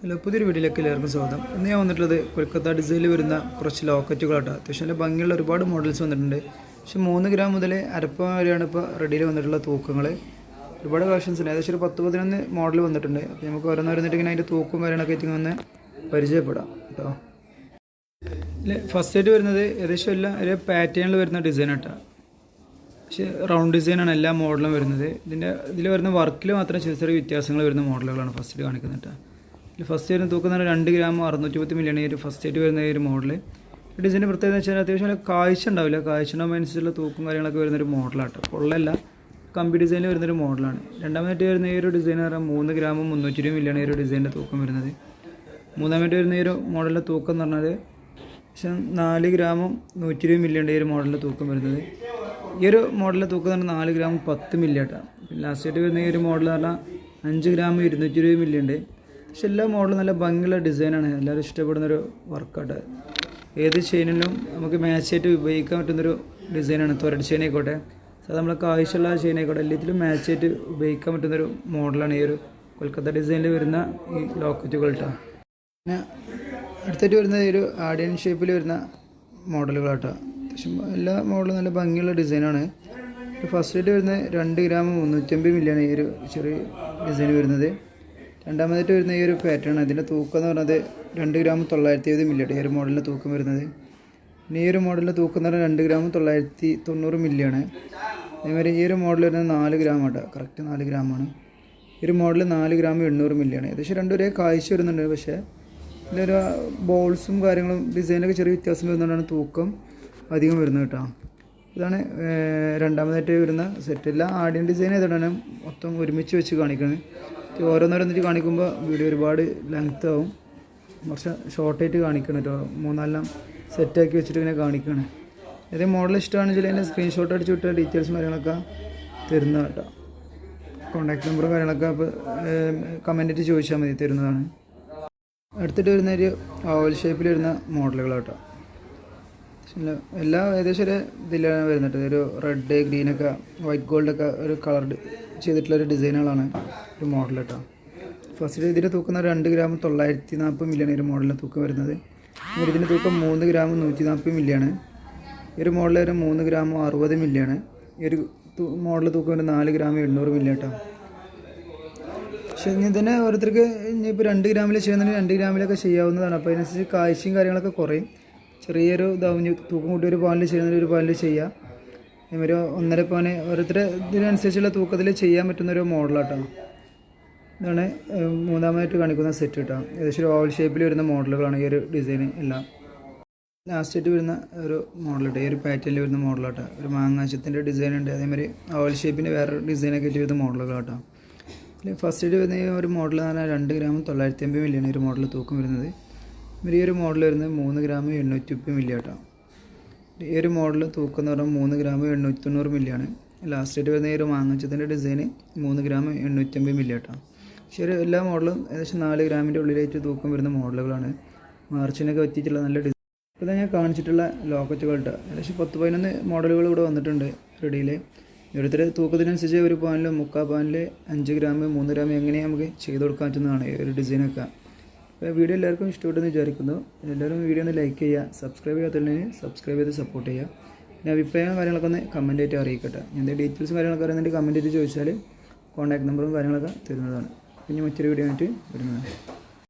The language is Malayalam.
ഹലോ പുതിയൊരു വീഡിയോയിലേക്ക് എല്ലാവർക്കും സ്വാഗതം. ഇന്ന് ഞാൻ വന്നിട്ടുള്ളത് കൊൽക്കത്ത ഡിസൈനിൽ വരുന്ന കുറച്ച് ലോക്കറ്റുകളാട്ടോ. അത്യാവശ്യം നല്ല ഭംഗിയുള്ള ഒരുപാട് മോഡൽസ് വന്നിട്ടുണ്ട്. പക്ഷേ മൂന്ന് ഗ്രാം മുതൽ അരപ്പം വരെയാണ് ഇപ്പോൾ റെഡിയിൽ വന്നിട്ടുള്ള തൂക്കങ്ങൾ ഒരുപാട് കളക്ഷൻസ് ഉണ്ട്. ഏകദേശം ഒരു പത്ത് പതിനൊന്ന് മോഡൽ വന്നിട്ടുണ്ട്. അപ്പോൾ നമുക്ക് ഓരോന്നോരോന്നിട്ട് ഇങ്ങനെ അതിന്റെ തൂക്കും കാര്യങ്ങളൊക്കെ എത്തി ഒന്ന് പരിചയപ്പെടാം കേട്ടോ. ഇതിൽ ഫസ്റ്റ് ആയിട്ട് വരുന്നത് ഏകദേശം എല്ലാം ഒരു പാറ്റേണിൽ വരുന്ന ഡിസൈൻ കേട്ടോ പക്ഷേ റൗണ്ട് ഡിസൈനാണ് എല്ലാ മോഡലും വരുന്നത്. ഇതിന്റെ ഇതിൽ വരുന്ന വർക്കിൽ മാത്രം ചെറിയ ചെറിയ വ്യത്യാസങ്ങൾ വരുന്ന മോഡലുകളാണ് ഫസ്റ്റിൽ കാണിക്കുന്നത് കേട്ടോ. ഫസ്റ്റ് വരുന്ന തൂക്കുന്ന രണ്ട് ഗ്രാം അറുന്നൂറ്റി പത്ത് മില്യൺ ഈ ഒരു ഫസ്റ്റ് ആയിട്ട് വരുന്ന ഈ ഒരു മോഡൽ ഡിസൈന്റെ പ്രത്യേകത എന്ന് വെച്ചാൽ അത്യാവശ്യം നല്ല കാഴ്ച ഉണ്ടാവില്ല. കാഴ്ച ഉണ്ടാകുമ്പോൾ തൂക്കും കാര്യങ്ങളൊക്കെ വരുന്നൊരു മോഡലാട്ടോ പൊള്ളല്ല കമ്പി ഡിസൈനിൽ വരുന്നൊരു മോഡലാണ് രണ്ടാമതായിട്ട് വരുന്ന ഈ ഒരു ഡിസൈൻ പറഞ്ഞാൽ മൂന്ന് ഗ്രാമും മുന്നൂറ്റി ഇരുപത് മില്യൺ ഈ ഒരു ഡിസൈന്റെ തൂക്കം വരുന്നത്. മൂന്നാമതായിട്ട് വരുന്ന ഈ ഒരു മോഡലിന്റെ തൂക്കം എന്ന് പറഞ്ഞാൽ ഏകദേശം നാല് ഗ്രാമും നൂറ്റി ഇരുപത് മില്യൺ ഈ ഒരു മോഡലിന്റെ തൂക്കം വരുന്നത്. ഈ ഒരു മോഡലിന്റെ തൂക്കം എന്ന് പറഞ്ഞാൽ നാല് ഗ്രാം പത്ത് കേട്ടോ ലാസ്റ്റ് ആയിട്ട് വരുന്ന ഈ ഒരു മോഡൽ എന്ന് പറഞ്ഞാൽ അഞ്ച് ഗ്രാം ഇരുന്നൂറ്റി ഇരുപത് മില്യൺ ഉണ്ട് പക്ഷെ എല്ലാ മോഡലും നല്ല ഭംഗിയുള്ള ഡിസൈനാണ്. എല്ലാവരും ഇഷ്ടപ്പെടുന്നൊരു വർക്കൗട്ട് ഏത് ചെയിനിലും നമുക്ക് മാച്ച് ആയിട്ട് ഉപയോഗിക്കാൻ പറ്റുന്നൊരു ഡിസൈനാണ്. തൊരട് ചെയിൻ ആയിക്കോട്ടെ. സാധാരണ നമ്മളൊക്കെ ആവശ്യമുള്ള ചെയിൻ ആയിക്കോട്ടെ. എല്ലാത്തിലും മാച്ച് ആയിട്ട് ഉപയോഗിക്കാൻ പറ്റുന്നൊരു മോഡലാണ് ഈ ഒരു കൊൽക്കത്ത ഡിസൈനിൽ വരുന്ന ഈ ലോക്കറ്റുകൾ കേട്ടോ പിന്നെ അടുത്തായിട്ട് വരുന്നത് ഈ ഒരു ആഡിയൻ ഷേപ്പിൽ വരുന്ന മോഡലുകളാട്ടോ. അത്യാവശ്യം എല്ലാ മോഡലും നല്ല ഭംഗിയുള്ള ഡിസൈനാണ്. ഫസ്റ്റ് ആയിട്ട് വരുന്ന രണ്ട് ഗ്രാം മുന്നൂറ്റമ്പത് മില്ലിയാണ് ഈ ഒരു ചെറിയ ഡിസൈൻ വരുന്നത്. രണ്ടാമതായിട്ട് വരുന്ന ഈ ഒരു പാറ്റേൺ അതിന്റെ തൂക്കം എന്ന് പറയുന്നത് രണ്ട് ഗ്രാം തൊള്ളായിരത്തി എഴുപത് മില്ലിയാണ് ഈ ഒരു മോഡലിന്റെ തൂക്കം വരുന്നത്. പിന്നെ ഈ ഒരു മോഡലിന്റെ തൂക്കം എന്ന് പറഞ്ഞാൽ രണ്ട് ഗ്രാം തൊള്ളായിരത്തി തൊണ്ണൂറ് മില്ലിയാണ് അതേമാതിരി ഈ ഒരു മോഡൽ വരുന്നത് നാല് ഗ്രാം ആട്ടോ. കറക്റ്റ് നാല് ഗ്രാമാണ് ഈ ഒരു മോഡൽ നാല് ഗ്രാം എണ്ണൂറ് മില്ലിയാണ് ഏകദേശം രണ്ടും ഒരേ കാഴ്ച വരുന്നുണ്ട്. പക്ഷേ ഇതിലൊരു ബോൾസും കാര്യങ്ങളും ഡിസൈനൊക്കെ ചെറിയ വ്യത്യാസം വരുന്നതുകൊണ്ടാണ് തൂക്കം അധികം വരുന്നത് കേട്ടോ. ഇതാണ് രണ്ടാമതായിട്ട് വരുന്ന സെറ്റ് എല്ലാം ആഡിയൻ ഡിസൈൻ ഏതാണ് മൊത്തം ഒരുമിച്ച് വെച്ച് കാണിക്കുന്നത്. ഓരോന്നോരോന്നിട്ട് കാണിക്കുമ്പോൾ വീഡിയോ ഒരുപാട് ലെങ്ത് ആവും. കുറച്ച് ഷോർട്ടായിട്ട് കാണിക്കണം കേട്ടോ മൂന്നാലെല്ലാം സെറ്റാക്കി വെച്ചിട്ട് ഇങ്ങനെ കാണിക്കണം. ഏതെങ്കിലും മോഡൽ ഇഷ്ടമാണെങ്കിൽ അതിന്റെ സ്ക്രീൻഷോട്ട് അടിച്ച് വിട്ട ഡീറ്റെയിൽസും കാര്യങ്ങളൊക്കെ തരുന്ന കേട്ടോ കോൺടാക്ട് നമ്പറും കാര്യങ്ങളൊക്കെ അപ്പോൾ ചോദിച്ചാൽ മതി തരുന്നതാണ്. അടുത്തിട്ട് വരുന്ന ഒരു ഓവൽ ഷേപ്പിൽ വരുന്ന പക്ഷേ എല്ലാം ഏകദേശം ഒരു ഇതിലാണ് വരുന്നത് ഒരു റെഡ് ഗ്രീനൊക്കെ വൈറ്റ് ഗോൾഡൊക്കെ ഒരു കളർ ചെയ്തിട്ടുള്ള ഒരു ഡിസൈനുകളാണ് ഒരു മോഡൽ കേട്ടോ ഫസ്റ്റ് ഇതിന്റെ തൂക്കം ഒരു രണ്ട് ഗ്രാം തൊള്ളായിരത്തി നാൽപ്പത് മില്യാണ് ഒരു മോഡലിന്റെ തൂക്കം വരുന്നത്. ഇതിന്റെ തൂക്കം മൂന്ന് ഗ്രാം നൂറ്റി നാൽപ്പത് മില്യാണ് ഒരു മോഡൽ ഒരു മൂന്ന് ഗ്രാം അറുപത് മില്യാണ് ഒരു മോഡൽ തൂക്കം ഒരു നാല് ഗ്രാം എണ്ണൂറ് മില്യ കേട്ടോ പക്ഷേ ഇനി തന്നെ ഓരോരുത്തർക്ക് ഇനിയിപ്പോൾ രണ്ട് ഗ്രാമിൽ ചെയ്യുന്നുണ്ടെങ്കിൽ രണ്ട് ഗ്രാമിലൊക്കെ ചെയ്യാവുന്നതാണ്. അപ്പോൾ അതിനനുസരിച്ച് കാഴ്ചയും കാര്യങ്ങളൊക്കെ കുറയും. ചെറിയൊരു ഇതാവും. തൂക്കം കൂട്ടി ഒരു പാലിൽ ചെയ്യുന്നതിൽ ഒരു പാലിൽ ചെയ്യാം. ഒരു ഒന്നര പവന് ഓരോരുത്തർ ഇതിനനുസരിച്ചുള്ള തൂക്കത്തിൽ ചെയ്യാൻ പറ്റുന്ന ഒരു മോഡലാട്ടോ. ഇതാണ് മൂന്നാമതായിട്ട് കാണിക്കുന്ന സെറ്റ് കേട്ടോ ഏകദേശം ഒരു ഓവൽ ഷേപ്പിൽ വരുന്ന മോഡലുകളാണ് ഈ ഒരു ഡിസൈൻ എല്ലാം. ലാസ്റ്റായിട്ട് വരുന്ന ഒരു മോഡലുണ്ട് ഈ ഒരു പാറ്റേണിൽ വരുന്ന മോഡലാട്ടോ. ഒരു മാങ്ങാച്ചത്തിന്റെ ഡിസൈൻ ഉണ്ട് അതേമാതിരി ഓവൽ ഷേപ്പിന്റെ വേറെ ഡിസൈനൊക്കെ ആയിട്ട് വരുന്ന മോഡലുകളാട്ടോ. അല്ലെ ഫസ്റ്റ് ആയിട്ട് വരുന്ന ഈ ഒരു മോഡൽ എന്ന് പറഞ്ഞാൽ രണ്ട് ഗ്രാം തൊള്ളായിരത്തി അമ്പത് മില്യാണ് ഈ ഒരു മോഡൽ തൂക്കം വരുന്നത്. ഈ ഒരു മോഡൽ വരുന്നത് മൂന്ന് ഗ്രാം എണ്ണൂറ്റി മുപ്പത് മില്ലി കേട്ടോ ഈ ഒരു മോഡൽ തൂക്കം എന്ന് പറഞ്ഞാൽ മൂന്ന് ഗ്രാം എണ്ണൂറ്റി തൊണ്ണൂറ് മില്ലിയാണ് ലാസ്റ്റ് ആയിട്ട് വരുന്ന ഈ ഒരു മാങ്ങച്ചത്തിന്റെ ഡിസൈന് മൂന്ന് ഗ്രാം എണ്ണൂറ്റമ്പത് മില്ലി കേട്ടോ പക്ഷേ ഒരു എല്ലാ മോഡലും ഏകദേശം നാല് ഗ്രാമിന്റെ ഉള്ളിലായിട്ട് തൂക്കം വരുന്ന മോഡലുകളാണ് മാർച്ചിനൊക്കെ എത്തിയിട്ടുള്ള നല്ല ഡിസൈൻ ഇപ്പോൾ ഞാൻ കാണിച്ചിട്ടുള്ള ലോക്കറ്റുകൾ കേട്ടോ ഏകദേശം പത്ത് പതിനൊന്ന് മോഡലുകൾ ഇവിടെ വന്നിട്ടുണ്ട് റെഡിയിൽ ഓരോരുത്തർ തൂക്കത്തിനനുസരിച്ച് ഒരു പാനിൽ മുക്കാൽ പാനിൽ അഞ്ച് ഗ്രാം മൂന്ന് ഗ്രാം എങ്ങനെ നമുക്ക് ചെയ്ത് കൊടുക്കാൻ പറ്റുന്നതാണ് ഒരു ഡിസൈനൊക്കെ വീഡിയോ എല്ലാവർക്കും ഇഷ്ടപ്പെട്ടെന്ന് വിചാരിക്കുന്നു. എല്ലാവരും വീഡിയോ ഒന്ന് ലൈക്ക് ചെയ്യുക സബ്സ്ക്രൈബ് ചെയ്യാത്തതിന് സബ്സ്ക്രൈബ് ചെയ്ത് സപ്പോർട്ട് ചെയ്യുക. പിന്നെ അഭിപ്രായം കാര്യങ്ങളൊക്കെ ഒന്ന് കമന്റ് ആയിട്ട് അറിയിക്കട്ടെ. എന്തെങ്കിലും ഡീറ്റെയിൽസും കാര്യങ്ങളൊക്കെ അറിയുന്നുണ്ടെങ്കിൽ കമന്റ് ചെയ്ത് ചോദിച്ചാൽ കോൺടാക്ട് നമ്പറും കാര്യങ്ങളൊക്കെ തരുന്നതാണ്. പിന്നെ മറ്റൊരു വീഡിയോ ആയിട്ട് വരുന്നതാണ്.